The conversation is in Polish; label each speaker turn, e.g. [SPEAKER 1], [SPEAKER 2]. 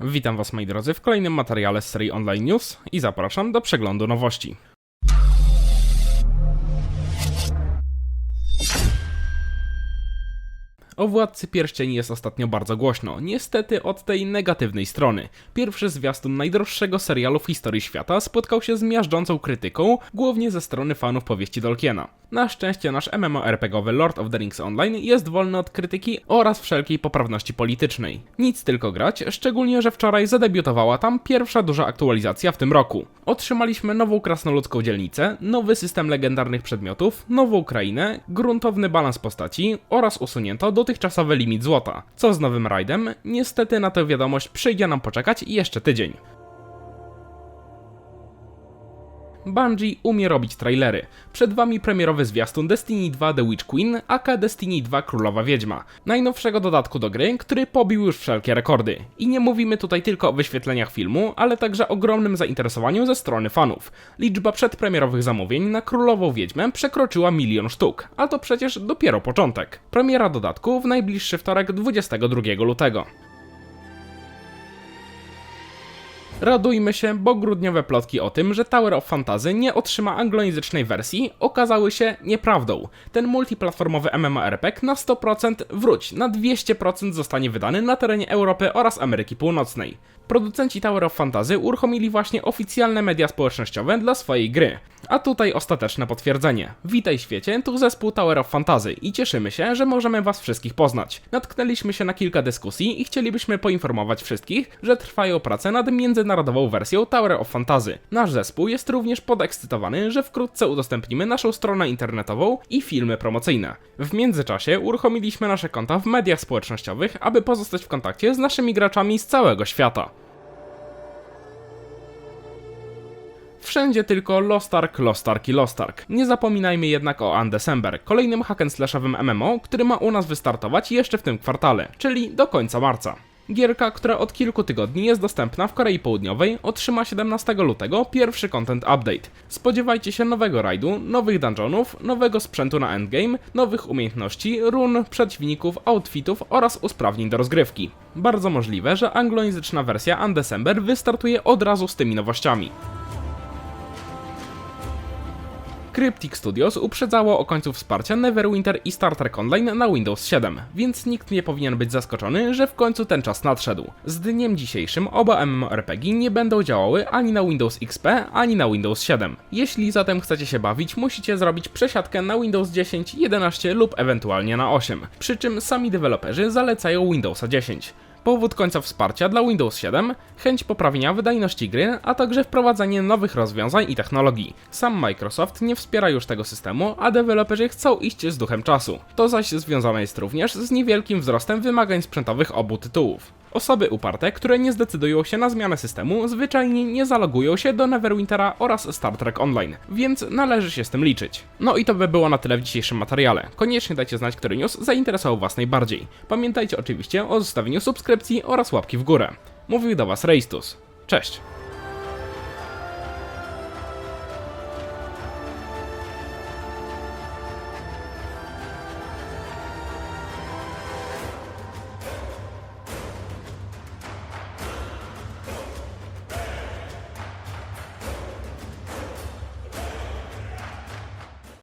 [SPEAKER 1] Witam Was moi drodzy w kolejnym materiale z serii Online News i zapraszam do przeglądu nowości. O Władcy Pierścieni jest ostatnio bardzo głośno, niestety od tej negatywnej strony. Pierwszy zwiastun najdroższego serialu w historii świata spotkał się z miażdżącą krytyką, głównie ze strony fanów powieści Tolkiena. Na szczęście nasz MMORPGowy Lord of the Rings Online jest wolny od krytyki oraz wszelkiej poprawności politycznej. Nic tylko grać, szczególnie, że wczoraj zadebiutowała tam pierwsza duża aktualizacja w tym roku. Otrzymaliśmy nową krasnoludzką dzielnicę, nowy system legendarnych przedmiotów, nową krainę, gruntowny balans postaci oraz usunięto dotychczasowy limit złota. Co z nowym rajdem? Niestety na tę wiadomość przyjdzie nam poczekać jeszcze tydzień. Bungie umie robić trailery. Przed wami premierowy zwiastun Destiny 2 The Witch Queen, aka Destiny 2 Królowa Wiedźma. Najnowszego dodatku do gry, który pobił już wszelkie rekordy. I nie mówimy tutaj tylko o wyświetleniach filmu, ale także ogromnym zainteresowaniu ze strony fanów. Liczba przedpremierowych zamówień na Królową Wiedźmę przekroczyła milion sztuk, a to przecież dopiero początek. Premiera dodatku w najbliższy wtorek 22 lutego. Radujmy się, bo grudniowe plotki o tym, że Tower of Fantasy nie otrzyma anglojęzycznej wersji, okazały się nieprawdą. Ten multiplatformowy MMORPG na 100% wróć, na 200% zostanie wydany na terenie Europy oraz Ameryki Północnej. Producenci Tower of Fantasy uruchomili właśnie oficjalne media społecznościowe dla swojej gry. A tutaj ostateczne potwierdzenie. Witaj świecie, tu zespół Tower of Fantasy i cieszymy się, że możemy was wszystkich poznać. Natknęliśmy się na kilka dyskusji i chcielibyśmy poinformować wszystkich, że trwają prace nad międzynarodową wersją Tower of Fantasy. Nasz zespół jest również podekscytowany, że wkrótce udostępnimy naszą stronę internetową i filmy promocyjne. W międzyczasie uruchomiliśmy nasze konta w mediach społecznościowych, aby pozostać w kontakcie z naszymi graczami z całego świata. Wszędzie tylko Lost Ark, Lost Ark i Lost Ark. Nie zapominajmy jednak o Undecember, kolejnym hack'n'slashowym MMO, który ma u nas wystartować jeszcze w tym kwartale, czyli do końca marca. Gierka, która od kilku tygodni jest dostępna w Korei Południowej, otrzyma 17 lutego pierwszy content update. Spodziewajcie się nowego rajdu, nowych dungeonów, nowego sprzętu na endgame, nowych umiejętności, run, przeciwników, outfitów oraz usprawnień do rozgrywki. Bardzo możliwe, że anglojęzyczna wersja Undecember wystartuje od razu z tymi nowościami. Cryptic Studios uprzedzało o końcu wsparcia Neverwinter i Star Trek Online na Windows 7, więc nikt nie powinien być zaskoczony, że w końcu ten czas nadszedł. Z dniem dzisiejszym oba MMORPG nie będą działały ani na Windows XP, ani na Windows 7. Jeśli zatem chcecie się bawić, musicie zrobić przesiadkę na Windows 10, 11 lub ewentualnie na 8. Przy czym sami deweloperzy zalecają Windowsa 10. Powód końca wsparcia dla Windows 7, chęć poprawienia wydajności gry, a także wprowadzenie nowych rozwiązań i technologii. Sam Microsoft nie wspiera już tego systemu, a deweloperzy chcą iść z duchem czasu. To zaś związane jest również z niewielkim wzrostem wymagań sprzętowych obu tytułów. Osoby uparte, które nie zdecydują się na zmianę systemu, zwyczajnie nie zalogują się do Neverwintera oraz Star Trek Online, więc należy się z tym liczyć. No i to by było na tyle w dzisiejszym materiale. Koniecznie dajcie znać, który news zainteresował Was najbardziej. Pamiętajcie oczywiście o zostawieniu subskrypcji oraz łapki w górę. Mówił do Was Reistus. Cześć!